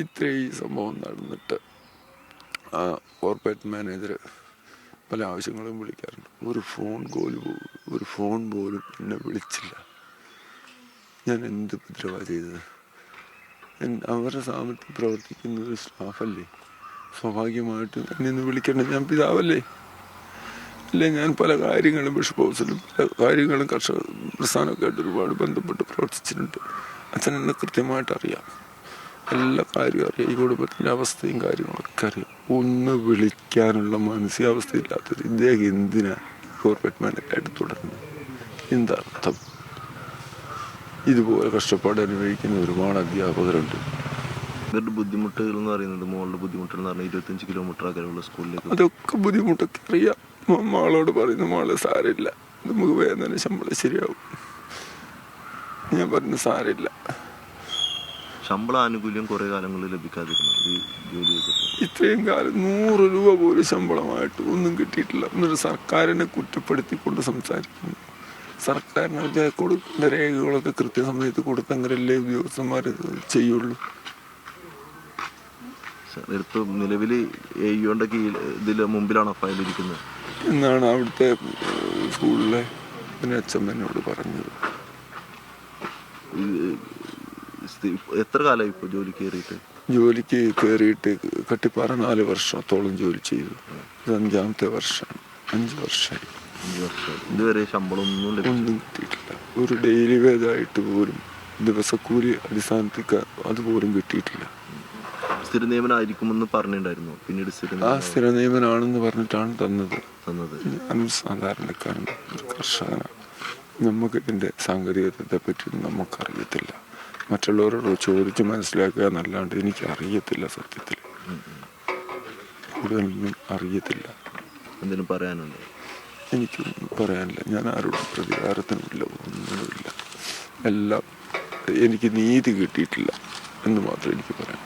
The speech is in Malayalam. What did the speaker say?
ഇത്രയും സംഭവം നടന്നിട്ട് ആ കോർപ്പറേറ്റ് മാനേജർ പല ആവശ്യങ്ങളും വിളിക്കാറുണ്ട്. ഒരു ഫോൺ പോലും ഒരു ഫോൺ പോലും എന്നെ വിളിച്ചില്ല. ഞാൻ എന്ത് ഉപദ്രവ ചെയ്തത്? അവരുടെ സാമ്പത്തിക പ്രവർത്തിക്കുന്ന ഒരു സ്റ്റാഫല്ലേ സ്വാഭാവികമായിട്ടും എന്നെ ഒന്ന് വിളിക്കേണ്ട ഞാൻ പിതാവല്ലേ? അല്ലേ? ഞാൻ പല കാര്യങ്ങളും ബിഷപ്പ് ഹൗസിലും പല കാര്യങ്ങളും കർഷക പ്രസ്ഥാനമൊക്കെ ആയിട്ട് ഒരുപാട് ബന്ധപ്പെട്ട് പ്രവർത്തിച്ചിട്ടുണ്ട്. അച്ഛൻ എന്നെ കൃത്യമായിട്ട് അറിയാം. എല്ലാ കാര്യവും അറിയാം. ഈ കുടുംബത്തിന്റെ അവസ്ഥയും കാര്യങ്ങളൊക്കെ അറിയാം. ഒന്ന് വിളിക്കാനുള്ള മാനസികാവസ്ഥയില്ലാത്തത് ഇദ്ദേഹം എന്തിനാ കോർപ്പറേറ്റ് മാനേജറായിട്ട് തുടരുന്നത്? എന്തർത്ഥം? ഇതുപോലെ കഷ്ടപ്പാട് അനുഭവിക്കുന്ന ഒരുപാട് അധ്യാപകരുണ്ട്. ഇവരുടെ ബുദ്ധിമുട്ടുകൾ എന്ന് പറയുന്നത് മോളുടെ ബുദ്ധിമുട്ടുകൾ എന്ന് പറഞ്ഞാൽ ഇരുപത്തഞ്ച് കിലോമീറ്റർ അകലെയുള്ള സ്കൂളിലേക്ക് അതൊക്കെ ബുദ്ധിമുട്ടൊക്കെ അറിയാം. മാളോട് പറയുന്ന മാൾ സാരില്ല നമുക്ക് വേദന ശമ്പളം ശരിയാവും. ഞാൻ പറഞ്ഞു സാരില്ല ശമ്പള ആനുകൂല്യം കുറെ കാലങ്ങളിൽ ലഭിക്കാതിരുന്നു. ഈ ജോലി ചെയ്തിട്ട്. ഇത്രയും കാലം നൂറ് രൂപ പോലും ശമ്പളമായിട്ട് ഒന്നും കിട്ടിയിട്ടില്ല. എന്നൊരു സർക്കാരിനെ കുറ്റപ്പെടുത്തിക്കൊണ്ട് സംസാരിക്കുന്നു. സർക്കാരിന് അവരുടെ കൊടുക്കുന്ന രേഖകളൊക്കെ കൃത്യസമയത്ത് കൊടുത്തെങ്കിലല്ലേ ഉദ്യോഗസ്ഥന്മാർ ചെയ്യുള്ളൂ. ഇപ്പൊ നിലവിൽ എയ്യോന്റെ കീഴിൽ ഇതിൽ മുമ്പിലാണോ ഫയൽ ഇരിക്കുന്നത് എന്നാണ് അവിടുത്തെ സ്കൂളിലെ അച്ഛമ്മനോട് പറഞ്ഞത്. എത്ര കാലമായി ഇപ്പോൾ ജോലി കയറിയിട്ട്? ജോലിക്ക് കയറിയിട്ട് കട്ടിപ്പാറ നാല് വർഷത്തോളം ജോലി ചെയ്തു. ഇത് അഞ്ചാമത്തെ വർഷമാണ്. അഞ്ച് വർഷമായി. വർഷം ഇതുവരെ ശമ്പളം ഒന്നും കിട്ടിയിട്ടില്ല. ഒരു ഡെയിലി വേദമായിട്ട് പോലും ദിവസക്കൂലി അടിസ്ഥാനത്തിൽ അതുപോലും കിട്ടിയിട്ടില്ല. സ്ഥിര നിയമനമായിരിക്കുമെന്ന് പറഞ്ഞിട്ടുണ്ടായിരുന്നു. പിന്നീട് സ്ഥിര ആ സ്ഥിര നിയമനാണെന്ന് പറഞ്ഞിട്ടാണ് തന്നത്. തന്നത്. ഞാനും സാധാരണക്കാരൻ ഒരു കർഷകനാണ്. നമുക്ക് ഇതിന്റെ സാങ്കേതികത്തെ പറ്റി നമുക്കറിയത്തില്ല. മറ്റുള്ളവരോട് ചോദിച്ച് മനസ്സിലാക്കുക എന്നല്ലാണ്ട് എനിക്ക് അറിയത്തില്ല സത്യത്തിൽ. കൂടുതലൊന്നും അറിയത്തില്ല. എന്തെങ്കിലും പറയാനുണ്ടോ? എനിക്കൊന്നും പറയാനില്ല. ഞാൻ ആരോടും പ്രതികാരത്തിനുമില്ല ഒന്നുമില്ല. എല്ലാം എനിക്ക് നീതി കിട്ടിയിട്ടില്ല എന്ന് മാത്രമേ എനിക്ക് പറയാം